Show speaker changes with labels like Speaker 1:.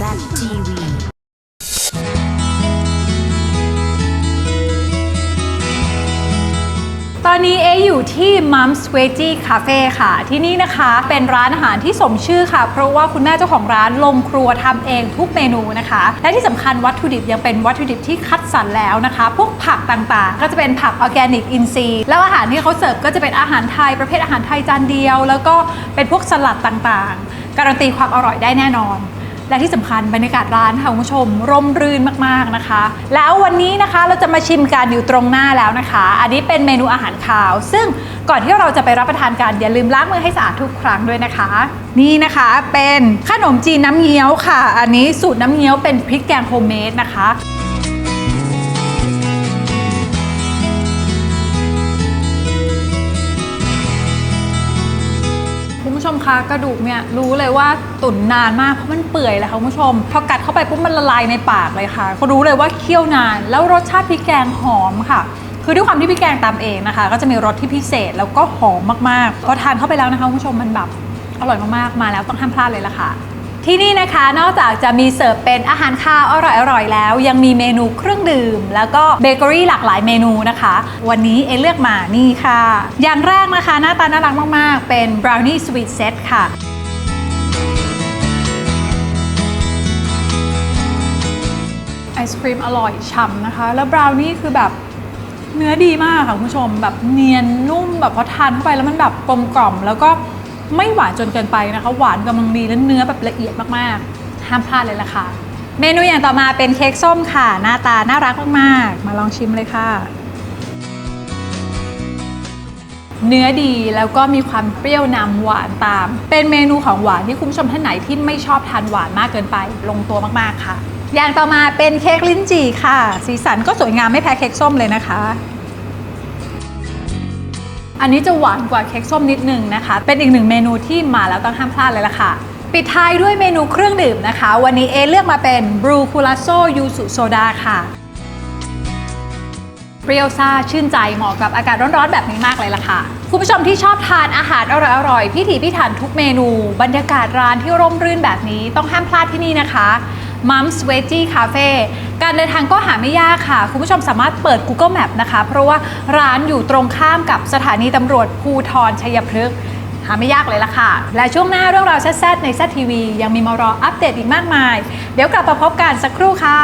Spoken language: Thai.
Speaker 1: ZTV
Speaker 2: ตอนนี้เออยู่ที่ Mums Veggie Cafe ค่ะ ที่นี่นะคะเป็นร้านอาหารที่สมชื่อค่ะ เพราะว่าคุณแม่เจ้าของร้านลงครัวทำเองทุกเมนูนะคะ และที่สำคัญวัตถุดิบยังเป็นวัตถุดิบที่คัดสรรแล้วนะคะ พวกผักต่างๆ ก็จะเป็นผักออร์แกนิกอินทรีย์แล้วอาหารที่เขาเสิร์ฟก็จะเป็นอาหารไทยประเภทอาหารไทยจานเดียว แล้วก็เป็นพวกสลัดต่างๆ การันตีความอร่อยได้แน่นอน และที่สำคัญบรรยากาศร้านค่ะคุณผู้ชม ร่มรื่นมากๆนะคะ แล้ววันนี้นะคะเราจะมาชิมกันอยู่ตรงหน้าแล้วนะคะ อันนี้เป็นเมนูอาหารคาว ซึ่งก่อนที่เราจะไปรับประทานกันอย่าลืมล้างมือให้สะอาดทุกครั้งด้วยนะคะ นี่นะคะเป็นขนมจีนน้ำเงี้ยวค่ะ อันนี้สูตรน้ำเงี้ยวเป็นพริกแกงโฮมเมดนะคะ คะกระดูกเนี่ยรู้เลยว่าตุ๋นนานมากเพราะมันเปื่อยเลยค่ะคุณผู้ชมพอกัดเข้าไปปุ๊บมันละลายในปากเลยค่ะเขารู้เลยว่าเคี่ยวนาน แล้วรสชาติพริกแกงหอมค่ะ คือด้วยความที่พริกแกงตามเองนะคะ ก็จะมีรสที่พิเศษแล้วก็หอมมากๆพอทานเข้าไปแล้วนะคะคุณผู้ชมมันแบบอร่อยมากๆมาแล้วต้องห้ามพลาดเลยล่ะค่ะ ที่นี่นะคะนอกจากจะมีเสิร์ฟเป็นอาหารข้าวอร่อยๆแล้ว ยังมีเมนูเครื่องดื่ม แล้วก็เบเกอรี่หลากหลายเมนูนะคะ วันนี้เอเลือกมานี่ค่ะ อย่างแรกนะคะหน้าตาน่ารักมากๆ เป็นบราวนี่สวีทเซตค่ะไอศครีมอร่อยฉ่ำนะคะ แล้วบราวนี่คือแบบเนื้อดีมากค่ะคุณผู้ชมแบบเนียนนุ่มแบบพอทานเข้าไปแล้วมันแบบกลมกล่อมแล้วก็ ไม่หวานจนเกินไปนะคะ หวานกำลังดีและเนื้อแบบละเอียดมากๆ ห้ามพลาดเลยล่ะค่ะ เมนูอย่างต่อมาเป็นเค้กส้มค่ะ หน้าตาน่ารักมากๆ มาลองชิมเลยค่ะ เนื้อดีแล้วก็มีความเปรี้ยวนำหวานตาม เป็นเมนูของหวานที่คุณผู้ชมท่านไหนที่ไม่ชอบทานหวานมากเกินไป ลงตัวมากๆค่ะ อย่างต่อมาเป็นเค้กลิ้นจี่ค่ะ สีสันก็สวยงามไม่แพ้เค้กส้มเลยนะคะ อันนี้จะหวานกว่าเค้กส้มนิดนึงนะคะ เป็นอีกหนึ่งเมนูที่มาแล้วต้องห้ามพลาดเลยล่ะค่ะ ปิดท้ายด้วยเมนูเครื่องดื่มนะคะ วันนี้เอเลือกมาเป็นบรูคูลาโซยูสุโซดาค่ะ เปรี้ยวซ่าชื่นใจเหมาะกับอากาศร้อนๆแบบนี้มากเลยล่ะค่ะ คุณผู้ชมที่ชอบทานอาหารอร่อยๆพิถีพิถันทุกเมนู บรรยากาศร้านที่ร่มรื่นแบบนี้ต้องห้ามพลาดที่นี่นะคะ Mums Veggie Cafe การเดินทางก็หาไม่ยากค่ะ คุณผู้ชมสามารถเปิด Google Map นะคะ เพราะว่าร้านอยู่ตรงข้ามกับสถานีตำรวจภูทรชัยพฤกษ์หาไม่ยากเลยล่ะค่ะ และช่วงหน้าเรื่องราวแซ่บในแซทีวียังมีมารออัปเดตอีกมากมาย เดี๋ยวกลับมาพบกันสักครู่ค่ะ